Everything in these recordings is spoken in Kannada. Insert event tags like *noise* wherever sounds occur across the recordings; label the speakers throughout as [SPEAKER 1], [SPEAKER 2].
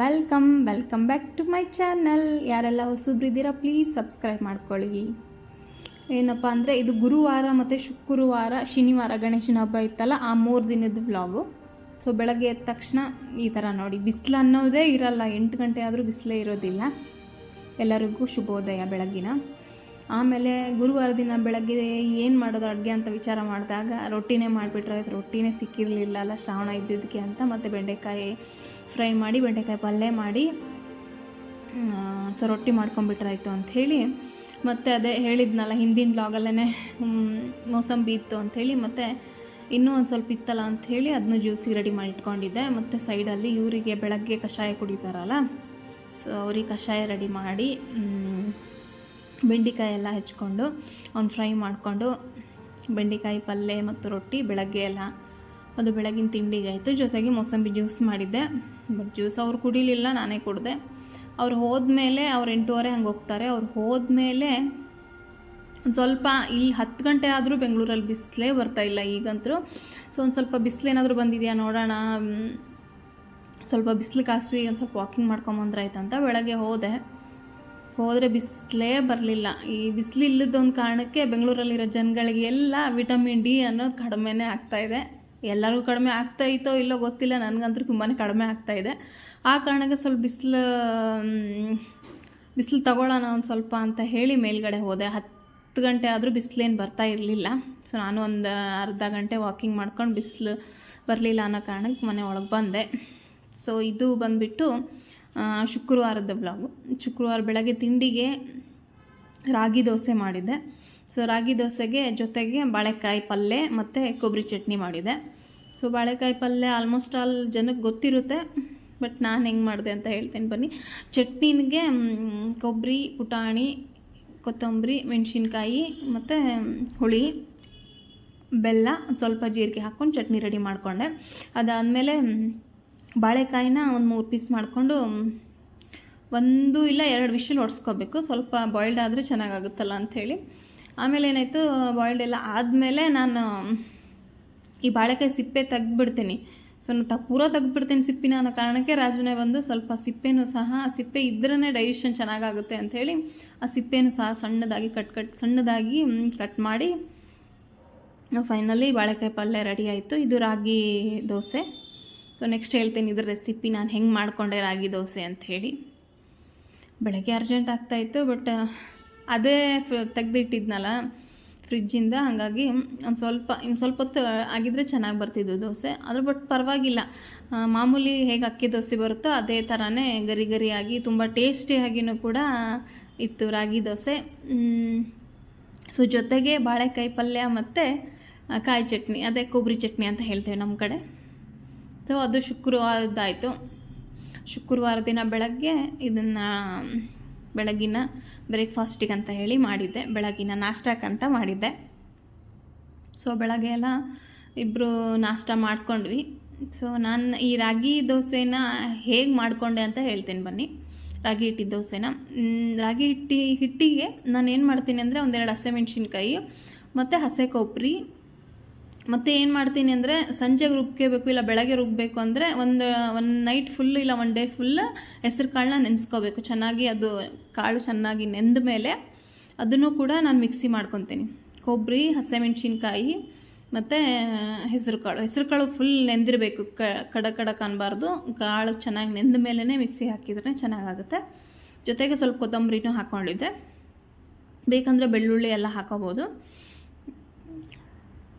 [SPEAKER 1] Welcome welcome back to my channel ಯಾರೆಲ್ಲ ಹೊಸಬ್ರಿದ್ದೀರಾ ಪ್ಲೀಸ್ ಸಬ್ಸ್ಕ್ರೈಬ್ ಮಾಡ್ಕೊಳ್ಳಿ. ಏನಪ್ಪ ಅಂದರೆ, ಇದು ಗುರುವಾರ ಮತ್ತು ಶುಕ್ರವಾರ, ಶನಿವಾರ ಗಣೇಶನ ಹಬ್ಬ ಇತ್ತಲ್ಲ, ಆ ಮೂರು ದಿನದ ವ್ಲಾಗು ಸೊ ಬೆಳಗ್ಗೆ ಎದ್ದ ತಕ್ಷಣ ಈ ಥರ ನೋಡಿ. ಬಿಸಿಲು ಅನ್ನೋದೇ ಇರಲ್ಲ, ಎಂಟು ಗಂಟೆ ಆದರೂ ಬಿಸಿಲೇ ಇರೋದಿಲ್ಲ. ಎಲ್ಲರಿಗೂ ಶುಭೋದಯ ಬೆಳಗಿನ. ಆಮೇಲೆ ಗುರುವಾರ ದಿನ ಬೆಳಗ್ಗೆ ಏನು ಮಾಡೋದು, ಅಡುಗೆ ಅಂತ ವಿಚಾರ ಮಾಡಿದಾಗ ರೊಟ್ಟಿನೇ ಮಾಡಿಬಿಟ್ರೆ ರೊಟ್ಟಿನೇ ಸಿಕ್ಕಿರಲಿಲ್ಲ ಅಲ್ಲ, ಶ್ರಾವಣ ಇದ್ದಿದ್ದಕ್ಕೆ ಅಂತ, ಮತ್ತು ಬೆಂಡೆಕಾಯಿ ಫ್ರೈ ಮಾಡಿ, ಬೆಂಡೆಕಾಯಿ ಪಲ್ಯ ಮಾಡಿ ಸೊ ರೊಟ್ಟಿ ಮಾಡ್ಕೊಂಬಿಟ್ರಾಯ್ತು ಅಂಥೇಳಿ ಮತ್ತು ಅದೇ ಹೇಳಿದ್ನಲ್ಲ, ಹಿಂದಿನ ಬ್ಲಾಗಲ್ಲೇ ಮೋಸಂಬಿ ಇತ್ತು ಅಂಥೇಳಿ ಮತ್ತು ಇನ್ನೂ ಒಂದು ಸ್ವಲ್ಪ ಇತ್ತಲ್ಲ ಅಂಥೇಳಿ ಅದನ್ನು ಜ್ಯೂಸಿಗೆ ರೆಡಿ ಮಾಡಿ ಇಟ್ಕೊಂಡಿದ್ದೆ. ಮತ್ತು ಸೈಡಲ್ಲಿ ಇವರಿಗೆ ಬೆಳಗ್ಗೆ ಕಷಾಯ ಕುಡಿತಾರಲ್ಲ, ಸೊ ಅವ್ರಿಗೆ ಕಷಾಯ ರೆಡಿ ಮಾಡಿ ಬೆಂಡೆಕಾಯಿ ಎಲ್ಲ ಹೆಚ್ಕೊಂಡು, ಅವ್ನು ಫ್ರೈ ಮಾಡಿಕೊಂಡು, ಬೆಂಡೆಕಾಯಿ ಪಲ್ಯ ಮತ್ತು ರೊಟ್ಟಿ ಬೆಳಗ್ಗೆ ಎಲ್ಲ ಅದು ಬೆಳಗಿನ ತಿಂಡಿಗಾಯಿತು ಜೊತೆಗೆ ಮೋಸಂಬಿ ಜ್ಯೂಸ್ ಮಾಡಿದ್ದೆ. ಬಟ್ ಜ್ಯೂಸ್ ಅವ್ರು ಕುಡಿಲಿಲ್ಲ, ನಾನೇ ಕುಡಿದೆ. ಅವ್ರು ಹೋದ್ಮೇಲೆ ಅವ್ರು ಎಂಟೂವರೆ ಹಂಗೆ ಹೋಗ್ತಾರೆ. ಅವ್ರು ಹೋದ್ಮೇಲೆ ಒಂದು ಸ್ವಲ್ಪ ಇಲ್ಲಿ ಹತ್ತು ಗಂಟೆ ಆದರೂ ಬೆಂಗಳೂರಲ್ಲಿ ಬಿಸಿಲೇ ಬರ್ತಾ ಇಲ್ಲ ಈಗಂತೂ. ಸೊ ಒಂದು ಸ್ವಲ್ಪ ಬಿಸಿಲೇನಾದರೂ ಬಂದಿದೆಯಾ ನೋಡೋಣ. ಸ್ವಲ್ಪ ಬಿಸಿಲು ಕಾಸಿ ಒಂದು ಸ್ವಲ್ಪ ವಾಕಿಂಗ್ ಮಾಡ್ಕೊಂಬಂದ್ರಾಯ್ತು ಅಂತ ಬೆಳಗ್ಗೆ ಹೋದೆ. ಹೋದರೆ ಬಿಸಿಲೇ ಬರಲಿಲ್ಲ. ಈ ಬಿಸಿಲು ಇಲ್ಲದೊಂದು ಕಾರಣಕ್ಕೆ ಬೆಂಗಳೂರಲ್ಲಿರೋ ಜನಗಳಿಗೆ ಎಲ್ಲ ವಿಟಮಿನ್ ಡಿ ಅನ್ನೋದು ಕಡಿಮೆನೇ ಆಗ್ತಾ ಇದೆ. ಎಲ್ಲರಿಗೂ ಕಡಿಮೆ ಆಗ್ತಾ ಇತ್ತೋ ಇಲ್ಲೋ ಗೊತ್ತಿಲ್ಲ, ನನಗಂತೂ ತುಂಬಾ ಕಡಿಮೆ ಆಗ್ತಾ ಇದೆ. ಆ ಕಾರಣಕ್ಕೆ ಸ್ವಲ್ಪ ಬಿಸಿಲು ಬಿಸಿಲು ತಗೊಳ್ಳೋಣ ಒಂದು ಸ್ವಲ್ಪ ಅಂತ ಹೇಳಿ ಮೇಲ್ಗಡೆ ಹೋದೆ. ಹತ್ತು ಗಂಟೆ ಆದರೂ ಬಿಸಿಲೇನು ಬರ್ತಾ ಇರಲಿಲ್ಲ. ಸೊ ನಾನು ಒಂದು ಅರ್ಧ ಗಂಟೆ ವಾಕಿಂಗ್ ಮಾಡ್ಕೊಂಡು ಬಿಸಿಲು ಬರಲಿಲ್ಲ ಅನ್ನೋ ಕಾರಣಕ್ಕೆ ಮನೆ ಒಳಗೆ ಬಂದೆ. ಸೊ ಇದು ಬಂದುಬಿಟ್ಟು ಶುಕ್ರವಾರದ ಬ್ಲಾಗು ಶುಕ್ರವಾರ ಬೆಳಗ್ಗೆ ತಿಂಡಿಗೆ ರಾಗಿ ದೋಸೆ ಮಾಡಿದ್ದೆ. ಸೊ ರಾಗಿ ದೋಸೆಗೆ ಜೊತೆಗೆ ಬಾಳೆಕಾಯಿ ಪಲ್ಯ ಮತ್ತು ಕೊಬ್ಬರಿ ಚಟ್ನಿ ಮಾಡಿದೆ. ಸೊ ಬಾಳೆಕಾಯಿ ಪಲ್ಯ ಆಲ್ಮೋಸ್ಟ್ ಆಲ್ ಜನಕ್ಕೆ ಗೊತ್ತಿರುತ್ತೆ ಬಟ್ ನಾನು ಹೆಂಗೆ ಮಾಡಿದೆ ಅಂತ ಹೇಳ್ತೀನಿ ಬನ್ನಿ. ಚಟ್ನಿಗೆ ಕೊಬ್ಬರಿ, ಪುಟಾಣಿ, ಕೊತ್ತಂಬರಿ, ಮೆಣಸಿನ್ಕಾಯಿ ಮತ್ತು ಹುಳಿ, ಬೆಲ್ಲ ಸ್ವಲ್ಪ ಜೀರಿಗೆ ಹಾಕ್ಕೊಂಡು ಚಟ್ನಿ ರೆಡಿ ಮಾಡಿಕೊಂಡೆ. ಅದಾದಮೇಲೆ ಬಾಳೆಕಾಯಿನ ಒಂದು ಮೂರು ಪೀಸ್ ಮಾಡಿಕೊಂಡು ಒಂದು ಇಲ್ಲ ಎರಡು ವಿಷಲ್ ಹೊಡ್ಸ್ಕೋಬೇಕು ಸ್ವಲ್ಪ ಬಾಯ್ಲ್ಡ್ ಆದರೆ ಚೆನ್ನಾಗಾಗುತ್ತಲ್ಲ ಅಂಥೇಳಿ ಆಮೇಲೆ ಏನಾಯಿತು ಬಾಯ್ಲ್ಡ್ ಎಲ್ಲ ಆದಮೇಲೆ ನಾನು ಈ ಬಾಳೆಕಾಯಿ ಸಿಪ್ಪೆ ತೆಗ್ದುಬಿಡ್ತೀನಿ. ಸೊ ನಾನು ತ, ಪೂರ ತೆಗ್ದುಬಿಡ್ತೀನಿ ಸಿಪ್ಪಿನ ಅನ್ನೋ ಕಾರಣಕ್ಕೆ ರಾಜನೇ ಬಂದು ಸ್ವಲ್ಪ ಸಿಪ್ಪೆನೂ ಸಹ, ಸಿಪ್ಪೆ ಇದ್ರೇ ಡೈಜೆಷನ್ ಚೆನ್ನಾಗಾಗುತ್ತೆ ಅಂಥೇಳಿ ಆ ಸಿಪ್ಪೆನೂ ಸಹ ಸಣ್ಣದಾಗಿ ಕಟ್ ಕಟ್ ಸಣ್ಣದಾಗಿ ಕಟ್ ಮಾಡಿ ಫೈನಲಿ ಬಾಳೆಕಾಯಿ ಪಲ್ಯ ರೆಡಿ ಆಯಿತು. ಇದು ರಾಗಿ ದೋಸೆ. ಸೊ ನೆಕ್ಸ್ಟ್ ಹೇಳ್ತೀನಿ ಇದ್ರ ರೆಸಿಪಿ ನಾನು ಹೆಂಗೆ ಮಾಡಿಕೊಂಡೆ ರಾಗಿ ದೋಸೆ ಅಂತ ಹೇಳಿ. ಬೆಳಗ್ಗೆ ಅರ್ಜೆಂಟ್ ಆಗ್ತಾಯಿತ್ತು ಬಟ್ ಅದೇ ತೆಗೆದಿಟ್ಟಿದ್ನಲ್ಲ ಫ್ರಿಜ್ಜಿಂದ, ಹಾಗಾಗಿ ಒಂದು ಸ್ವಲ್ಪ ಇನ್ನು ಸ್ವಲ್ಪ ಹೊತ್ತು ಆಗಿದ್ದರೆ ಚೆನ್ನಾಗಿ ಬರ್ತಿದ್ದು ದೋಸೆ. ಆದರೆ ಬಟ್ ಪರವಾಗಿಲ್ಲ. ಮಾಮೂಲಿ ಹೇಗೆ ಅಕ್ಕಿ ದೋಸೆ ಬರುತ್ತೋ ಅದೇ ಥರನೇ ಗರಿ ಗರಿಯಾಗಿ ತುಂಬ ಟೇಸ್ಟಿಯಾಗಿಯೂ ಕೂಡ ಇತ್ತು ರಾಗಿ ದೋಸೆ. ಸೊ ಜೊತೆಗೆ ಬಾಳೆಕಾಯಿ ಪಲ್ಯ ಮತ್ತು ಕಾಯಿ ಚಟ್ನಿ, ಅದೇ ಕೊಬ್ಬರಿ ಚಟ್ನಿ ಅಂತ ಹೇಳ್ತೇವೆ ನಮ್ಮ ಕಡೆ. ಸೊ ಅದು ಶುಕ್ರವಾರದ್ದಾಯಿತು. ಶುಕ್ರವಾರ ದಿನ ಬೆಳಗ್ಗೆ ಇದನ್ನು ಬೆಳಗಿನ ಬ್ರೇಕ್ಫಾಸ್ಟಿಗೆ ಅಂತ ಹೇಳಿ ಮಾಡಿದ್ದೆ. ಬೆಳಗಿನ ನಾಷ್ಟಕ್ಕಂತ ಮಾಡಿದ್ದೆ. ಸೊ ಬೆಳಗ್ಗೆ ಎಲ್ಲ ಇಬ್ಬರು ನಾಷ್ಟ ಮಾಡ್ಕೊಂಡ್ವಿ. ಸೊ ನಾನು ಈ ರಾಗಿ ದೋಸೆನ ಹೇಗೆ ಮಾಡಿಕೊಂಡೆ ಅಂತ ಹೇಳ್ತೀನಿ ಬನ್ನಿ. ರಾಗಿ ಹಿಟ್ಟಿದ ದೋಸೆನ. ರಾಗಿ ಹಿಟ್ಟಿ ಹಿಟ್ಟಿಗೆ ನಾನು ಏನು ಮಾಡ್ತೀನಿ ಅಂದರೆ ಒಂದೆರಡು ಹಸಿಮೆಣ್ಸಿನ್ಕಾಯಿ, ಮತ್ತು ಹಸೆ ಕೊಬ್ಬರಿ ಮತ್ತು ಏನು ಮಾಡ್ತೀನಿ ಅಂದರೆ ಸಂಜೆಗೆ ರುಬ್ಕೋಬೇಕು ಇಲ್ಲ ಬೆಳಗ್ಗೆ ರುಬ್ಬಬೇಕು ಅಂದರೆ ಒಂದು ಒಂದು ನೈಟ್ ಫುಲ್ಲು ಇಲ್ಲ ಒನ್ ಡೇ ಫುಲ್ ಹೆಸ್ರು ಕಾಳನ್ನ ನೆನೆಸ್ಕೋಬೇಕು. ಚೆನ್ನಾಗಿ ಅದು ಕಾಳು ಚೆನ್ನಾಗಿ ನೆಂದ ಮೇಲೆ ಅದನ್ನು ಕೂಡ ನಾನು ಮಿಕ್ಸಿ ಮಾಡ್ಕೊತೀನಿ. ಕೊಬ್ಬರಿ ಹಸಿಮೆಣ್ಸಿನ್ಕಾಯಿ ಮತ್ತು ಹೆಸರು ಕಾಳು. ಹೆಸರು ಕಾಳು ಫುಲ್ ನೆಂದಿರಬೇಕು. ಕಡ ಕಡಕ್ ಅನ್ನಬಾರ್ದು ಕಾಳು ಚೆನ್ನಾಗಿ ನೆಂದ ಮೇಲೇ ಮಿಕ್ಸಿ ಹಾಕಿದ್ರೆ ಚೆನ್ನಾಗಾಗುತ್ತೆ. ಜೊತೆಗೆ ಸ್ವಲ್ಪ ಕೊತ್ತಂಬರಿನೂ ಹಾಕ್ಕೊಂಡಿದ್ದೆ ಬೇಕಂದರೆ ಬೆಳ್ಳುಳ್ಳಿ ಎಲ್ಲ ಹಾಕೋಬೋದು.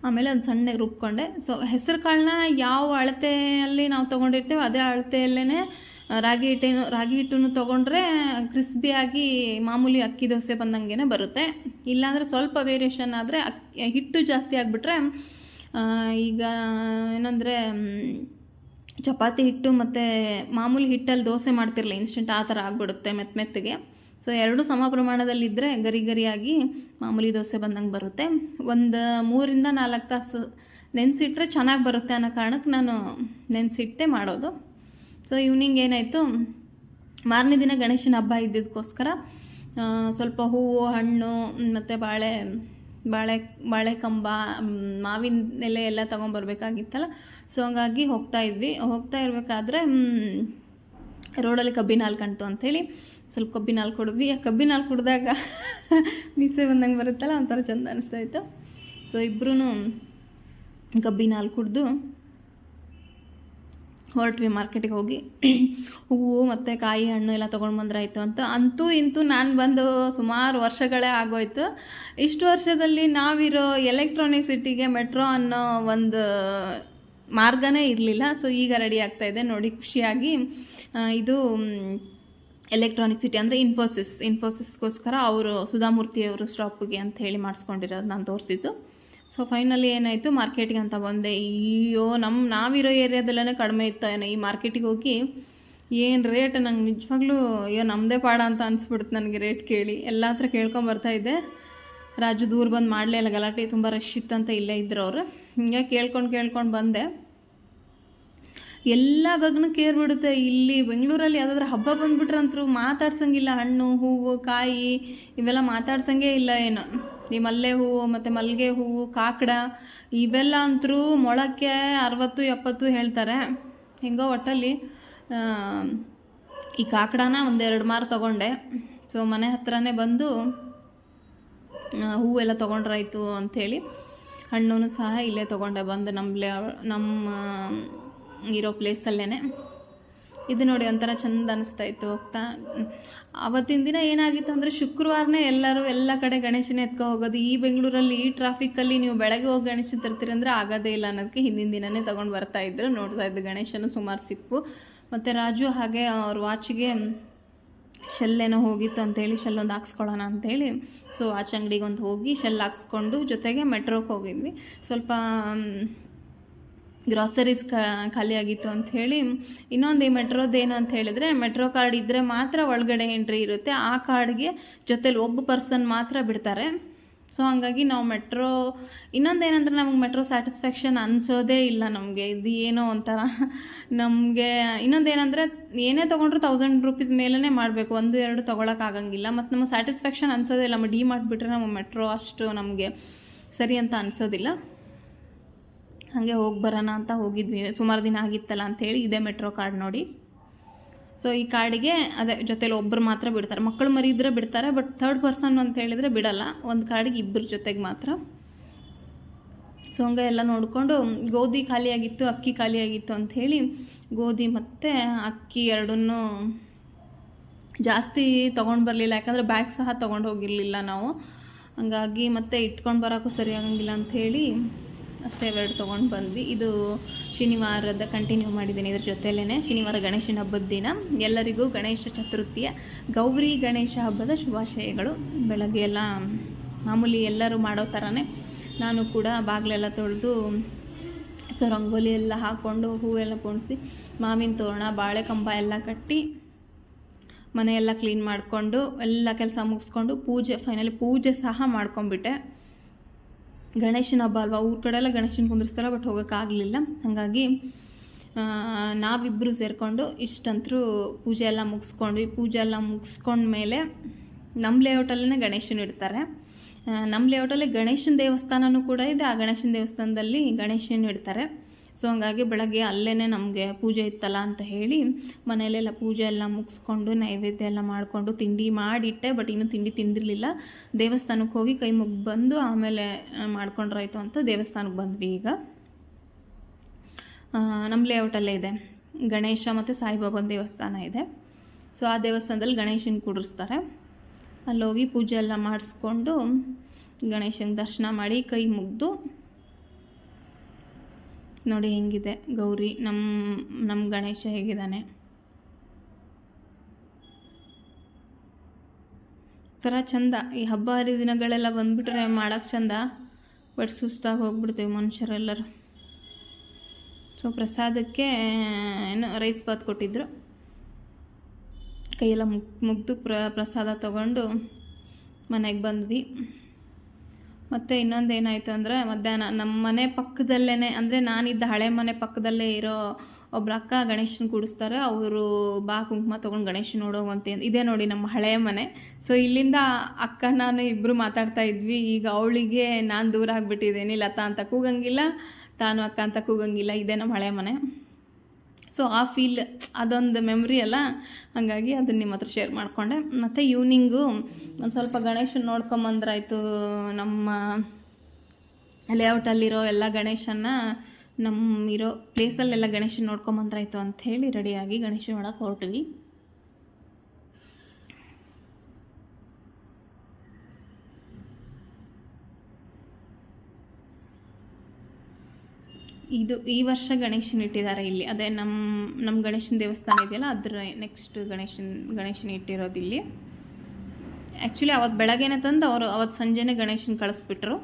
[SPEAKER 1] ಆಮೇಲೆ ಅದು ಸಣ್ಣಗೆ ರುಬ್ಕೊಂಡೆ. ಸೊ ಹೆಸರು ಕಾಳನ್ನ ಯಾವ ಅಳತೆಯಲ್ಲಿ ನಾವು ತೊಗೊಂಡಿರ್ತೇವೆ ಅದೇ ಅಳತೆಯಲ್ಲೇ ರಾಗಿ ಹಿಟ್ಟೇನು, ರಾಗಿ ಹಿಟ್ಟನ್ನು ತೊಗೊಂಡ್ರೆ ಕ್ರಿಸ್ಪಿಯಾಗಿ ಮಾಮೂಲಿ ಅಕ್ಕಿ ದೋಸೆ ಬಂದಂಗೆ ಬರುತ್ತೆ. ಇಲ್ಲಾಂದರೆ ಸ್ವಲ್ಪ ವೇರಿಯೇಷನ್ ಆದರೆ ಅಕ್ಕಿ ಹಿಟ್ಟು ಜಾಸ್ತಿ ಆಗಿಬಿಟ್ರೆ ಈಗ ಏನಂದರೆ ಚಪಾತಿ ಹಿಟ್ಟು ಮತ್ತು ಮಾಮೂಲಿ ಹಿಟ್ಟಲ್ಲಿ ದೋಸೆ ಮಾಡ್ತಿರಲಿಲ್ಲ ಇನ್ಸ್ಟೆಂಟ್ ಆ ಥರ ಆಗಿಬಿಡುತ್ತೆ ಮೆತ್ತ ಮೆತ್ತಗೆ ಸೊ ಎರಡು ಸಮ ಪ್ರಮಾಣದಲ್ಲಿದ್ದರೆ ಗರಿ ಗರಿಯಾಗಿ ಮಾಮೂಲಿ ದೋಸೆ ಬಂದಂಗೆ ಬರುತ್ತೆ. ಒಂದು ಮೂರಿಂದ ನಾಲ್ಕು ತಾಸು ನೆನೆಸಿಟ್ರೆ ಚೆನ್ನಾಗಿ ಬರುತ್ತೆ ಅನ್ನೋ ಕಾರಣಕ್ಕೆ ನಾನು ನೆನೆಸಿಟ್ಟೆ ಮಾಡೋದು. ಸೊ ಈವ್ನಿಂಗ್ ಏನಾಯಿತು? ಮಾರನೇ ದಿನ ಗಣೇಶನ ಹಬ್ಬ ಇದ್ದಿದ್ದಕ್ಕೋಸ್ಕರ ಸ್ವಲ್ಪ ಹೂವು, ಹಣ್ಣು, ಮತ್ತು ಬಾಳೆ ಬಾಳೆ ಬಾಳೆ ಕಂಬ ಮಾವಿನ ಎಲೆ ಎಲ್ಲ ತೊಗೊಂಬರ್ಬೇಕಾಗಿತ್ತಲ್ಲ? ಸೊ ಹಂಗಾಗಿ ಹೋಗ್ತಾ ಇದ್ವಿ. ಹೋಗ್ತಾ ಇರಬೇಕಾದ್ರೆ ರೋಡಲ್ಲಿ ಕಬ್ಬಿನ ಹಾಲು ಕಾಣ್ತು ಅಂಥೇಳಿ. ಸ್ವಲ್ಪ ಕಬ್ಬಿನ ಹಾಲು ಕುಡಿದ್ವಿ ಆ ಕಬ್ಬಿನ ಹಾಲು ಕುಡಿದಾಗ ಬಿಸಿ ಬಂದಂಗೆ ಬರುತ್ತಲ್ಲ, ಒಂಥರ ಚಂದ ಅನಿಸ್ತಾ ಇತ್ತು. ಸೊ ಇಬ್ಬರೂ ಕಬ್ಬಿನ ಹಾಲು ಕುಡಿದು ಹೊರಟ್ವಿ ಮಾರ್ಕೆಟಿಗೆ ಹೋಗಿ. ಹೂವು ಮತ್ತು ಕಾಯಿ ಹಣ್ಣು ಎಲ್ಲ ತೊಗೊಂಡು ಬಂದ್ರಾಯಿತು ಅಂತ. ಅಂತೂ ಇಂತೂ ನಾನು ಬಂದು ಸುಮಾರು ವರ್ಷಗಳೇ ಆಗೋಯ್ತು. ಇಷ್ಟು ವರ್ಷದಲ್ಲಿ ನಾವಿರೋ ಎಲೆಕ್ಟ್ರಾನಿಕ್ ಸಿಟಿಗೆ ಮೆಟ್ರೋ ಅನ್ನೋ ಒಂದು ಮಾರ್ಗನೇ ಇರಲಿಲ್ಲ. ಸೊ ಈಗ ರೆಡಿ ಆಗ್ತಾ ಇದೆ. ನೋಡಿ, ಖುಷಿಯಾಗಿ ಇದು ಎಲೆಕ್ಟ್ರಾನಿಕ್ ಸಿಟಿ ಅಂದರೆ ಇನ್ಫೋಸಿಸ್ ಇನ್ಫೋಸಿಸ್ಗೋಸ್ಕರ ಅವರು ಸುಧಾಮೂರ್ತಿಯವರು ಸ್ಟಾಪಿಗೆ ಅಂತ ಹೇಳಿ ಮಾಡಿಸ್ಕೊಂಡಿರೋದು ನಾನು ತೋರಿಸಿದ್ದು. ಸೊ ಫೈನಲಿ ಏನಾಯಿತು? ಮಾರ್ಕೆಟಿಗೆ ಅಂತ ಬಂದೆ. ಅಯ್ಯೋ ನಮ್ಮ ನಾವಿರೋ ಏರಿಯಾದಲ್ಲೇ ಕಡಿಮೆ ಇತ್ತು ಏನೋ, ಈ ಮಾರ್ಕೆಟಿಗೆ ಹೋಗಿ ಏನು ರೇಟ್ ನಂಗೆ ನಿಜವಾಗ್ಲೂ, ಅಯ್ಯೋ ನಮ್ಮದೇ ಪಾಡ ಅಂತ ಅನಿಸ್ಬಿಡ್ತು ನನಗೆ ರೇಟ್ ಕೇಳಿ. ಎಲ್ಲ ಹತ್ರ ಕೇಳ್ಕೊಂಬರ್ತಾ ಇದ್ದೆ. ರಾಜು ದೂರ ಬಂದು ಮಾಡಲೇ ಇಲ್ಲ, ಗಲಾಟೆ, ತುಂಬ ರಶ್ ಇತ್ತು ಅಂತ ಇಲ್ಲೇ ಇದ್ರು ಅವರು. ಹಿಂಗೆ ಕೇಳ್ಕೊಂಡು ಕೇಳ್ಕೊಂಡು ಬಂದೆ. ಎಲ್ಲ ಗಗನಕ್ಕೆ ಏರ್ಬಿಡುತ್ತೆ ಇಲ್ಲಿ ಬೆಂಗಳೂರಲ್ಲಿ ಯಾವುದಾದ್ರೂ ಹಬ್ಬ ಬಂದ್ಬಿಟ್ರೆ ಅಂತೂ ಮಾತಾಡ್ಸಂಗಿಲ್ಲ. ಹಣ್ಣು, ಹೂವು, ಕಾಯಿ ಇವೆಲ್ಲ ಮಾತಾಡ್ಸಂಗೇ ಇಲ್ಲ ಏನು. ಈ ಮಲ್ಲೆ ಹೂವು ಮತ್ತು ಮಲ್ಲಿಗೆ ಹೂವು, ಕಾಕಡ ಇವೆಲ್ಲ ಅಂತರೂ ಮೊಳಕ್ಕೆ ಅರವತ್ತು, ಎಪ್ಪತ್ತು ಹೇಳ್ತಾರೆ. ಹೆಂಗೋ ಒಟ್ಟಲ್ಲಿ ಈ ಕಾಕಡನ ಒಂದೆರಡು ಮಾರು ತೊಗೊಂಡೆ. ಸೊ, ಮನೆ ಹತ್ರನೇ ಬಂದು ಹೂವೆಲ್ಲ ತೊಗೊಂಡ್ರಾಯ್ತು ಅಂಥೇಳಿ ಹಣ್ಣು ಸಹ ಇಲ್ಲೇ ತೊಗೊಂಡೆ. ಬಂದು ನಮ್ಮ ನಮ್ಮ ಇರೋ ಪ್ಲೇಸಲ್ಲೇ ಇದು ನೋಡಿ ಒಂಥರ ಚಂದ ಅನಿಸ್ತಾ ಇತ್ತು, ಹೋಗ್ತಾ. ಅವತ್ತಿನ ದಿನ ಏನಾಗಿತ್ತು ಅಂದರೆ ಶುಕ್ರವಾರನೇ ಎಲ್ಲರೂ ಎಲ್ಲ ಕಡೆ ಗಣೇಶನ ಎತ್ಕೊ ಹೋಗೋದು. ಈ ಬೆಂಗಳೂರಲ್ಲಿ ಈ ಟ್ರಾಫಿಕ್ಕಲ್ಲಿ ನೀವು ಬೆಳಗ್ಗೆ ಹೋಗಿ ಗಣೇಶ ತರ್ತೀರಿ ಅಂದರೆ ಆಗೋದೇ ಇಲ್ಲ ಅನ್ನೋದಕ್ಕೆ ಹಿಂದಿನ ದಿನನೇ ತೊಗೊಂಡು ಬರ್ತಾ ಇದ್ದರು ನೋಡ್ತಾ ಇದ್ದು ಗಣೇಶನು ಸುಮಾರು ಸಿಕ್ಕು. ಮತ್ತು ರಾಜು ಹಾಗೆ ಅವ್ರ ವಾಚಿಗೆ ಶೆಲ್ಲೇನೋ ಹೋಗಿತ್ತು ಅಂತೇಳಿ ಶೆಲ್ ಒಂದು ಹಾಕ್ಸ್ಕೊಳ್ಳೋಣ ಅಂತೇಳಿ. ಸೊ ವಾಚ್ ಅಂಗಡಿಗೊಂದು ಹೋಗಿ ಶೆಲ್ ಹಾಕ್ಸ್ಕೊಂಡು ಜೊತೆಗೆ ಮೆಟ್ರೋಗೆ ಹೋಗಿದ್ವಿ. ಸ್ವಲ್ಪ ಗ್ರಾಸರೀಸ್ ಖಾಲಿಯಾಗಿತ್ತು ಅಂತ ಹೇಳಿ, ಇನ್ನೊಂದು ಈ ಮೆಟ್ರೋದೇನು ಅಂತ ಹೇಳಿದರೆ, ಮೆಟ್ರೋ ಕಾರ್ಡ್ ಇದ್ದರೆ ಮಾತ್ರ ಒಳಗಡೆ ಎಂಟ್ರಿ ಇರುತ್ತೆ. ಆ ಕಾರ್ಡ್ಗೆ ಜೊತೇಲಿ ಒಬ್ಬ ಪರ್ಸನ್ ಮಾತ್ರ ಬಿಡ್ತಾರೆ. ಸೊ ಹಾಗಾಗಿ ನಾವು ಮೆಟ್ರೋ, ಇನ್ನೊಂದು ಏನಂದ್ರೆ ನಮಗೆ ಮೆಟ್ರೋ ಸ್ಯಾಟಿಸ್ಫ್ಯಾಕ್ಷನ್ ಅನಿಸೋದೇ ಇಲ್ಲ ನಮಗೆ. ಇದು ಏನೋ ಒಂಥರ *laughs* ನಮಗೆ, ಇನ್ನೊಂದು ಏನಂದರೆ ಏನೇ ತೊಗೊಂಡ್ರು ತೌಸಂಡ್ ರುಪೀಸ್ ಮೇಲೇ ಮಾಡಬೇಕು. ಒಂದು, ಎರಡು ತೊಗೊಳಕ್ಕಾಗಂಗಿಲ್ಲ ಮತ್ತು ನಮ್ಮ ಸ್ಯಾಟಿಸ್ಫ್ಯಾಕ್ಷನ್ ಅನಿಸೋದೇ ಇಲ್ಲ. ನಮ್ಮ ಡಿ ಮಾಡಿಬಿಟ್ರೆ ನಮ್ಮ ಮೆಟ್ರೋ ಅಷ್ಟು ನಮಗೆ ಸರಿ ಅಂತ ಅನಿಸೋದಿಲ್ಲ. ಹಾಗೆ ಹೋಗಿ ಬರೋಣ ಅಂತ ಹೋಗಿದ್ವಿ. ಸುಮಾರು ದಿನ ಆಗಿತ್ತಲ್ಲ ಅಂಥೇಳಿ ಇದೇ ಮೆಟ್ರೋ ಕಾರ್ಡ್ ನೋಡಿ. ಸೊ ಈ ಕಾರ್ಡಿಗೆ ಅದೇ ಜೊತೆಲಿ ಒಬ್ಬರು ಮಾತ್ರ ಬಿಡ್ತಾರೆ. ಮಕ್ಕಳು ಮರಿ ಇದ್ದರೆ ಬಿಡ್ತಾರೆ ಬಟ್ ಥರ್ಡ್ ಪರ್ಸನ್ ಅಂತ ಹೇಳಿದರೆ ಬಿಡಲ್ಲ. ಒಂದು ಕಾರ್ಡಿಗೆ ಇಬ್ಬರ ಜೊತೆಗೆ ಮಾತ್ರ. ಸೊ ಹಂಗೆ ಎಲ್ಲ ನೋಡಿಕೊಂಡು ಗೋಧಿ ಖಾಲಿಯಾಗಿತ್ತು, ಅಕ್ಕಿ ಖಾಲಿಯಾಗಿತ್ತು ಅಂಥೇಳಿ ಗೋಧಿ ಮತ್ತು ಅಕ್ಕಿ ಎರಡನ್ನೂ ಜಾಸ್ತಿ ತೊಗೊಂಡು ಬರಲಿಲ್ಲ. ಯಾಕಂದರೆ ಬ್ಯಾಗ್ ಸಹ ತೊಗೊಂಡು ಹೋಗಿರಲಿಲ್ಲ ನಾವು. ಹಂಗಾಗಿ ಮತ್ತೆ ಇಟ್ಕೊಂಡು ಬರೋಕ್ಕೂ ಸರಿಯಾಗಂಗಿಲ್ಲ ಅಂಥೇಳಿ ಅಷ್ಟೇ ಎರಡು ತೊಗೊಂಡು ಬಂದ್ವಿ. ಇದು ಶನಿವಾರದ ಕಂಟಿನ್ಯೂ ಮಾಡಿದ್ದೀನಿ ಇದ್ರ ಜೊತೆಲೇ ಶನಿವಾರ ಗಣೇಶನ ಹಬ್ಬದ ದಿನ. ಎಲ್ಲರಿಗೂ ಗಣೇಶ ಚತುರ್ಥಿಯ, ಗೌರಿ ಗಣೇಶ ಹಬ್ಬದ ಶುಭಾಶಯಗಳು. ಬೆಳಗ್ಗೆ ಎಲ್ಲ ಮಾಮೂಲಿ ಎಲ್ಲರೂ ಮಾಡೋ ಥರನೇ ನಾನು ಕೂಡ ಬಾಗಿಲೆಲ್ಲ ತೊಳೆದು ಸೊ ರಂಗೋಲಿ ಎಲ್ಲ ಹಾಕ್ಕೊಂಡು ಹೂವೆಲ್ಲ ಪೋಣಿಸಿ, ಮಾವಿನ ತೋರಣ ಬಾಳೆ ಕಂಬ ಎಲ್ಲ ಕಟ್ಟಿ, ಮನೆಯೆಲ್ಲ ಕ್ಲೀನ್ ಮಾಡಿಕೊಂಡು ಎಲ್ಲ ಕೆಲಸ ಮುಗಿಸ್ಕೊಂಡು ಪೂಜೆ ಫೈನಲಿ ಪೂಜೆ ಸಹ ಮಾಡ್ಕೊಂಬಿಟ್ಟೆ ಗಣೇಶನ ಹಬ್ಬ ಅಲ್ವಾ? ಊರ ಕಡೆ ಎಲ್ಲ ಗಣೇಶನ ಕುಂದಿರ್ಸ್ತಾರೆ ಬಟ್ ಹೋಗೋಕ್ಕಾಗಲಿಲ್ಲ ಹಾಗಾಗಿ ನಾವಿಬ್ಬರು ಸೇರಿಕೊಂಡು ಇಷ್ಟಂತರೂ ಪೂಜೆ ಎಲ್ಲ ಮುಗಿಸ್ಕೊಂಡ್ವಿ ಪೂಜೆ ಎಲ್ಲ ಮುಗಿಸ್ಕೊಂಡ್ಮೇಲೆ ನಮ್ಮ ಲೇಔಟಲ್ಲೇ ಗಣೇಶನ ಇಡ್ತಾರೆ. ನಮ್ಮ ಲೇಔಟಲ್ಲಿ ಗಣೇಶನ ದೇವಸ್ಥಾನವೂ ಕೂಡ ಇದೆ, ಆ ಗಣೇಶನ ದೇವಸ್ಥಾನದಲ್ಲಿ ಗಣೇಶನ ಇಡ್ತಾರೆ. ಸೊ ಹಂಗಾಗಿ ಬೆಳಗ್ಗೆ ಅಲ್ಲೇ ನಮಗೆ ಪೂಜೆ ಇತ್ತಲ್ಲ ಅಂತ ಹೇಳಿ ಮನೆಯಲ್ಲೆಲ್ಲ ಪೂಜೆ ಎಲ್ಲ ಮುಗಿಸ್ಕೊಂಡು ನೈವೇದ್ಯ ಎಲ್ಲ ಮಾಡಿಕೊಂಡು ತಿಂಡಿ ಮಾಡಿಟ್ಟೆ ಬಟ್ ಇನ್ನೂ ತಿಂಡಿ ತಿಂದಿರಲಿಲ್ಲ. ದೇವಸ್ಥಾನಕ್ಕೆ ಹೋಗಿ ಕೈ ಮುಗಿ ಬಂದು ಆಮೇಲೆ ಮಾಡ್ಕೊಂಡ್ರಾಯ್ತು ಅಂತ ದೇವಸ್ಥಾನಕ್ಕೆ ಬಂದ್ವಿ ಈಗ. ನಮ್ಮ ಲೇಔಟಲ್ಲೇ ಇದೆ. ಗಣೇಶ ಮತ್ತು ಸಾಯಿಬಾಬನ ದೇವಸ್ಥಾನ ಇದೆ. ಸೊ ಆ ದೇವಸ್ಥಾನದಲ್ಲಿ ಗಣೇಶನ ಕೂಡಿಸ್ತಾರೆ. ಅಲ್ಲೋಗಿ ಪೂಜೆ ಎಲ್ಲ ಮಾಡಿಸ್ಕೊಂಡು ಗಣೇಶನ ದರ್ಶನ ಮಾಡಿ ಕೈ ಮುಗಿದು ನೋಡಿ ಹೆಂಗಿದೆ. ಗೌರಿ ನಮ್ಮ ನಮ್ಮ ಗಣೇಶ ಹೇಗಿದ್ದಾನೆ? ಥರ ಚಂದ. ಈ ಹಬ್ಬ ಹರಿದಿನಗಳೆಲ್ಲ ಬಂದ್ಬಿಟ್ರೆ ಮಾಡೋಕ್ಕೆ ಚಂದ. ಬಟ್ ಸುಸ್ತಾಗಿ ಹೋಗ್ಬಿಡ್ತೀವಿ ಮನುಷ್ಯರೆಲ್ಲರೂ. ಸೊ ಪ್ರಸಾದಕ್ಕೆ, ಏನು ರೈಸ್ ಬಾತ್ ಕೊಟ್ಟಿದ್ದರು ಕೈಯೆಲ್ಲ ಮುಗ್, ಮುಗ್ದು ಪ್ರ, ಪ್ರಸಾದ ತಗೊಂಡು ಮನೆಗೆ ಬಂದ್ವಿ. ಮತ್ತು ಇನ್ನೊಂದು ಏನಾಯಿತು ಅಂದರೆ ಮಧ್ಯಾಹ್ನ ನಮ್ಮ ಮನೆ ಪಕ್ಕದಲ್ಲೇ ಅಂದರೆ ನಾನಿದ್ದ ಹಳೆ ಮನೆ ಪಕ್ಕದಲ್ಲೇ ಇರೋ ಒಬ್ರು ಅಕ್ಕ ಗಣೇಶನ ಕೂಡಿಸ್ತಾರೆ. ಅವರು ಬಾ ಕುಂಕುಮ ತೊಗೊಂಡು ಗಣೇಶ ನೋಡೋವಂತೆ ಇದೇ ನೋಡಿ ನಮ್ಮ ಹಳೆಯ ಮನೆ. ಸೊ ಇಲ್ಲಿಂದ ಅಕ್ಕ ನಾನು ಇಬ್ಬರು ಮಾತಾಡ್ತಾ ಇದ್ವಿ. ಈಗ ಅವಳಿಗೆ ನಾನು ದೂರ ಆಗಿಬಿಟ್ಟಿದ್ದೀನಿ. ಲತಾ ಅಂತ ಕೂಗಂಗಿಲ್ಲ, ತಾನು ಅಕ್ಕ ಅಂತ ಕೂಗಂಗಿಲ್ಲ. ಇದೇ ನಮ್ಮ ಹಳೆಯ ಮನೆ. ಸೊ ಆ ಫೀಲ್ ಅದೊಂದು ಮೆಮ್ರಿ ಅಲ್ಲ. ಹಾಗಾಗಿ ಅದನ್ನ ನಿಮ್ಮ ಹತ್ರ ಶೇರ್ ಮಾಡಿಕೊಂಡೆ. ಮತ್ತು ಈವ್ನಿಂಗು ಒಂದು ಸ್ವಲ್ಪ ಗಣೇಶನ ನೋಡ್ಕೊಂಬಂದ್ರಾಯಿತು ನಮ್ಮ ಲೇಔಟಲ್ಲಿರೋ ಎಲ್ಲ ಗಣೇಶನ ನಮ್ಮ ಇರೋ ಪ್ಲೇಸಲ್ಲೆಲ್ಲ ಗಣೇಶನ ನೋಡ್ಕೊಂಬಂದ್ರಾಯ್ತು ಅಂಥೇಳಿ ರೆಡಿಯಾಗಿ ಗಣೇಶನ ಒಳಗೆ ಹೊರಟ್ವಿ. ಇದು ಈ ವರ್ಷ ಗಣೇಶನ ಇಟ್ಟಿದ್ದಾರೆ ಇಲ್ಲಿ. ಅದೇ ನಮ್ಮ ನಮ್ಮ ಗಣೇಶನ ದೇವಸ್ಥಾನ ಇದೆಯಲ್ಲ, ಅದ್ರ ನೆಕ್ಸ್ಟ್ ಗಣೇಶನ ಗಣೇಶನ ಇಟ್ಟಿರೋದು ಇಲ್ಲಿ. ಆ್ಯಕ್ಚುಲಿ ಅವತ್ತು ಬೆಳಗ್ಗೆನೆ ತಂದು ಅವರು ಅವತ್ತು ಸಂಜೆನೇ ಗಣೇಶನ ಕಳಿಸ್ಬಿಟ್ರು.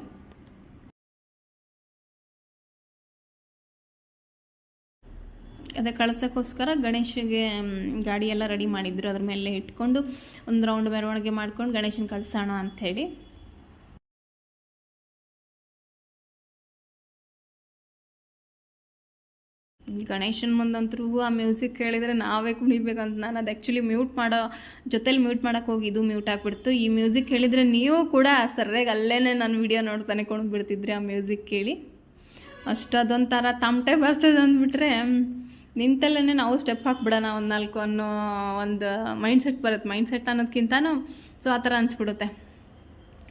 [SPEAKER 1] ಅದೇ ಕಳ್ಸೋಕ್ಕೋಸ್ಕರ ಗಣೇಶಗೆ ಗಾಡಿಯೆಲ್ಲ ರೆಡಿ ಮಾಡಿದ್ರು. ಅದ್ರ ಮೇಲೆ ಇಟ್ಕೊಂಡು ಒಂದು ರೌಂಡ್ ಮೆರವಣಿಗೆ ಮಾಡ್ಕೊಂಡು ಗಣೇಶನ ಕಳಿಸೋಣ ಅಂಥೇಳಿ ಗಣೇಶನ ಮುಂದಂತರೂ ಆ ಮ್ಯೂಸಿಕ್ ಕೇಳಿದರೆ ನಾವೇ ಕುಣಿಬೇಕಂತ ನಾನು ಅದು ಆ್ಯಕ್ಚುಲಿ ಮ್ಯೂಟ್ ಮಾಡೋ ಜೊತೇಲಿ ಮ್ಯೂಟ್ ಮಾಡೋಕೆ ಹೋಗಿ ಇದು ಮ್ಯೂಟ್ ಆಗಿಬಿಡ್ತು. ಈ ಮ್ಯೂಸಿಕ್ ಕೇಳಿದರೆ ನೀವು ಕೂಡ ಸರ್ಯಾಗಿ ಅಲ್ಲೇ ನಾನು ವಿಡಿಯೋ ನೋಡ್ತಾನೆ ಕುಣಿದ್ಬಿಡ್ತಿದ್ರಿ ಆ ಮ್ಯೂಸಿಕ್ ಕೇಳಿ. ಅಷ್ಟು ಅದೊಂಥರ ತಮಟೆ ಬರ್ತದೆ ಅಂದ್ಬಿಟ್ರೆ ನಿಂತಲ್ಲೇ ನಾವು ಸ್ಟೆಪ್ ಹಾಕ್ಬಿಡೋಣ ಒಂದು ನಾಲ್ಕು ಅನ್ನೋ ಒಂದು ಮೈಂಡ್ ಸೆಟ್ ಬರುತ್ತೆ. ಮೈಂಡ್ ಸೆಟ್ ಅನ್ನೋದಕ್ಕಿಂತನೂ ಸೊ ಆ ಥರ ಅನಿಸ್ಬಿಡುತ್ತೆ.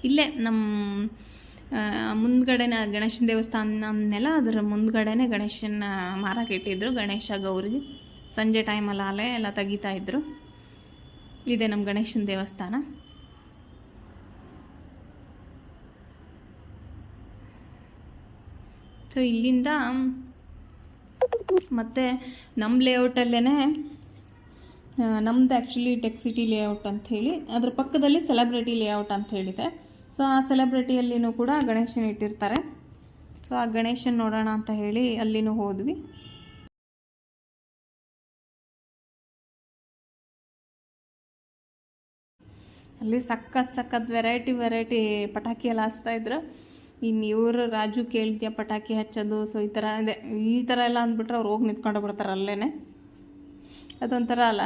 [SPEAKER 1] ಇಲ್ಲೇ ನಮ್ಮ ಮುಂದ್ಗಡೆನ ಗಣೇಶನ ದೇವಸ್ಥಾನ ಅಂದ್ನೆಲ್ಲ ಅದರ ಮುಂದ್ಗಡೆನೆ ಗಣೇಶನ ಮಾರಕ್ಕೆ ಇಟ್ಟಿದ್ರು. ಗಣೇಶ, ಗೌರಿ ಸಂಜೆ ಟೈಮಲ್ಲಿ ಅಲೆ ಎಲ್ಲ ತೆಗಿತಾ ಇದ್ರು. ಇದೆ ನಮ್ಮ ಗಣೇಶನ ದೇವಸ್ಥಾನ. ಸೊ ಇಲ್ಲಿಂದ ಮತ್ತು ನಮ್ಮ ಲೇಔಟಲ್ಲೇ ನಮ್ಮದು ಆ್ಯಕ್ಚುಲಿ ಟೆಕ್ ಸಿಟಿ ಲೇಔಟ್ ಅಂತ ಹೇಳಿ, ಅದ್ರ ಪಕ್ಕದಲ್ಲಿ ಸೆಲೆಬ್ರಿಟಿ ಲೇಔಟ್ ಅಂತ ಹೇಳಿದೆ. ಸೊ ಆ ಸೆಲೆಬ್ರಿಟಿಯಲ್ಲಿನೂ ಕೂಡ ಗಣೇಶನ ಇಟ್ಟಿರ್ತಾರೆ. ಸೊ ಆ ಗಣೇಶನ ನೋಡೋಣ ಅಂತ ಹೇಳಿ ಅಲ್ಲಿನೂ ಹೋದ್ವಿ. ಅಲ್ಲಿ ಸಖತ್ ಸಖತ್ ವೆರೈಟಿ ವೆರೈಟಿ ಪಟಾಕಿ ಎಲ್ಲ ಹಚ್ತಾ ಇದ್ರು. ಇನ್ನು ಇವರು ರಾಜು ಕೇಳ್ತೀಯ ಪಟಾಕಿ ಹಚ್ಚೋದು ಸೊ ಈ ಥರ ಇದೆ ಈ ಥರ ಎಲ್ಲ ಅಂದ್ಬಿಟ್ರೆ ಅವ್ರು ಹೋಗಿ ನಿಂತ್ಕೊಂಡು ಬಿಡ್ತಾರೆ ಅಲ್ಲೇ ಅದೊಂಥರ ಅಲ್ಲ.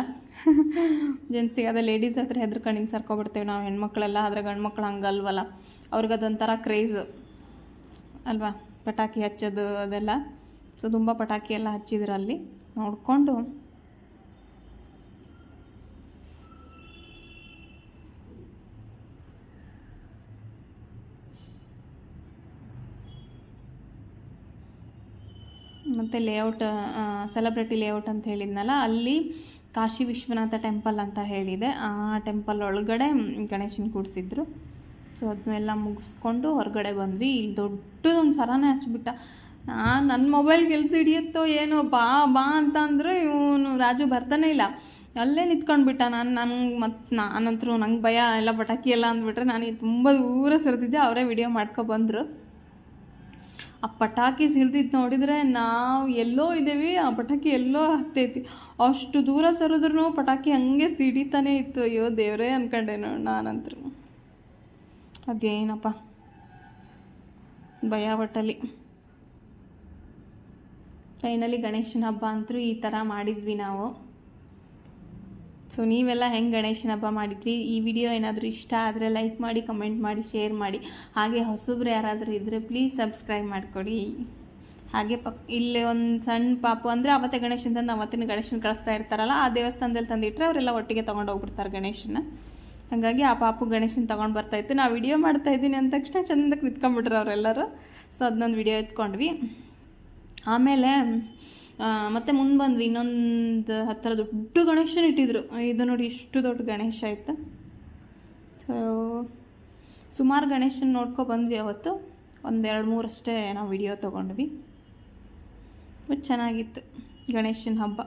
[SPEAKER 1] *laughs* ಜೆಂಟ್ಸಿಗೆ ಅದೇ ಲೇಡೀಸ್ ಹತ್ರ ಹೆದ್ರಕೊಂಡು ಹಿಂಗೆ ಸರ್ಕೊಬಿಡ್ತೇವೆ ನಾವು ಹೆಣ್ಮಕ್ಳೆಲ್ಲ, ಆದರೆ ಗಂಡು ಮಕ್ಳು ಹಂಗಲ್ವಲ್ಲ. ಅವ್ರಿಗೆ ಅದೊಂಥರ ಕ್ರೇಜ್ ಅಲ್ವಾ? ಪಟಾಕಿ ಹಚ್ಚೋದು ಅದೆಲ್ಲ. ಸೊ ತುಂಬ ಪಟಾಕಿ ಎಲ್ಲ ಹಚ್ಚಿದ್ರು ಅಲ್ಲಿ. ನೋಡಿಕೊಂಡು. ಮತ್ತು ಲೇಔಟ್ ಸೆಲೆಬ್ರಿಟಿ ಲೇಔಟ್ ಅಂತ ಹೇಳಿದ್ನಲ್ಲ, ಅಲ್ಲಿ ಕಾಶಿ ವಿಶ್ವನಾಥ ಟೆಂಪಲ್ ಅಂತ ಹೇಳಿದೆ. ಆ ಟೆಂಪಲ್ ಒಳಗಡೆ ಗಣೇಶನ ಕೂಡಿಸಿದ್ರು. ಸೊ ಅದನ್ನೆಲ್ಲ ಮುಗಿಸ್ಕೊಂಡು ಹೊರಗಡೆ ಬಂದ್ವಿ. ಇಲ್ಲಿ ದೊಡ್ಡದೊಂದು ಸರನೇ ಹಚ್ಬಿಟ್ಟ. ನಾನು ನನ್ನ ಮೊಬೈಲ್ ಕೆಲಸ ಹಿಡಿಯುತ್ತೋ ಏನೋ ಬಾ ಬಾ ಅಂತ ಅಂದ್ರೆ ಇವನು ರಾಜು ಬರ್ತಾನೆ ಇಲ್ಲ. ಅಲ್ಲೇ ನಿಂತ್ಕೊಂಡ್ಬಿಟ್ಟ. ನಾನು ನನಗೆ ಮತ್ತು ನಾನಂತರೂ ನಂಗೆ ಭಯ ಎಲ್ಲ ಪಟಾಕಿ ಎಲ್ಲ ಅಂದ್ಬಿಟ್ರೆ ನಾನು ತುಂಬ ದೂರ ಸರಿದಿದ್ದೆ. ಅವರೇ ವಿಡಿಯೋ ಮಾಡ್ಕೊ ಬಂದರು. ಆ ಪಟಾಕಿ ಸಿಡ್ದಿದ್ದು ನೋಡಿದರೆ ನಾವು ಎಲ್ಲೋ ಇದ್ದೀವಿ ಆ ಪಟಾಕಿ ಎಲ್ಲೋ ಹತ್ತೈತಿ. ಅಷ್ಟು ದೂರ ಸರಿದ್ರು ಪಟಾಕಿ ಹಂಗೆ ಸಿಡಿತಾನೆ ಇತ್ತು. ಅಯ್ಯೋ ದೇವರೇ ಅನ್ಕೊಂಡೇನು ನಾನಂತರು. ಅದೇನಪ್ಪ? ಭಯ ಒಟ್ಟಲ್ಲಿ. ಫೈನಲಿ ಗಣೇಶನ ಹಬ್ಬ ಅಂತೂ ಈ ಥರ ಮಾಡಿದ್ವಿ ನಾವು. ಸೊ ನೀವೆಲ್ಲ ಹೆಂಗೆ ಗಣೇಶನ ಹಬ್ಬ ಮಾಡಿದ್ರಿ? ಈ ವಿಡಿಯೋ ಏನಾದರೂ ಇಷ್ಟ ಆದರೆ ಲೈಕ್ ಮಾಡಿ ಕಮೆಂಟ್ ಮಾಡಿ ಶೇರ್ ಮಾಡಿ. ಹಾಗೆ ಹೊಸಬ್ರು ಯಾರಾದರೂ ಇದ್ದರೆ ಪ್ಲೀಸ್ ಸಬ್ಸ್ಕ್ರೈಬ್ ಮಾಡಿಕೊಡಿ. ಹಾಗೆ ಪಕ್, ಇಲ್ಲಿ ಒಂದು ಸಣ್ಣ ಪಾಪು ಅಂದರೆ ಅವತ್ತೇ ಗಣೇಶನ ತಂದು ಅವತ್ತಿನ ಗಣೇಶನ ಕಳಿಸ್ತಾ ಇರ್ತಾರಲ್ಲ, ಆ ದೇವಸ್ಥಾನದಲ್ಲಿ ತಂದಿಟ್ರೆ ಅವರೆಲ್ಲ ಒಟ್ಟಿಗೆ ತೊಗೊಂಡು ಹೋಗ್ಬಿಡ್ತಾರೆ ಗಣೇಶನ ಹಾಗಾಗಿ ಆ ಪಾಪು ಗಣೇಶನ ತೊಗೊಂಡು ಬರ್ತಾಯಿತ್ತು ನಾವು ವಿಡಿಯೋ ಮಾಡ್ತಾ ಇದ್ದೀನಿ ಅಂದ ತಕ್ಷಣ ಚಂದಕ್ಕೆ ನಿಂತ್ಕೊಂಡ್ಬಿಟ್ರು ಅವರೆಲ್ಲರೂ. ಸೊ ಅದನ್ನೊಂದು ವಿಡಿಯೋ ಎತ್ಕೊಂಡ್ವಿ. ಆಮೇಲೆ ಮತ್ತೆ ಮುಂದೆ ಬಂದ್ವಿ. ಇನ್ನೊಂದು ಹತ್ತಿರ ದೊಡ್ಡ ಗಣೇಶನ ಇಟ್ಟಿದ್ರು. ಇದು ನೋಡಿ ಇಷ್ಟು ದೊಡ್ಡ ಗಣೇಶ ಆಯ್ತು ಸೊ ಸುಮಾರು ಗಣೇಶನ ನೋಡ್ಕೊ ಬಂದ್ವಿ ಅವತ್ತು. ಒಂದೆರಡು ಮೂರಷ್ಟೇ ನಾವು ವಿಡಿಯೋ ತೊಗೊಂಡ್ವಿ. ಚೆನ್ನಾಗಿತ್ತು ಗಣೇಶನ ಹಬ್ಬ.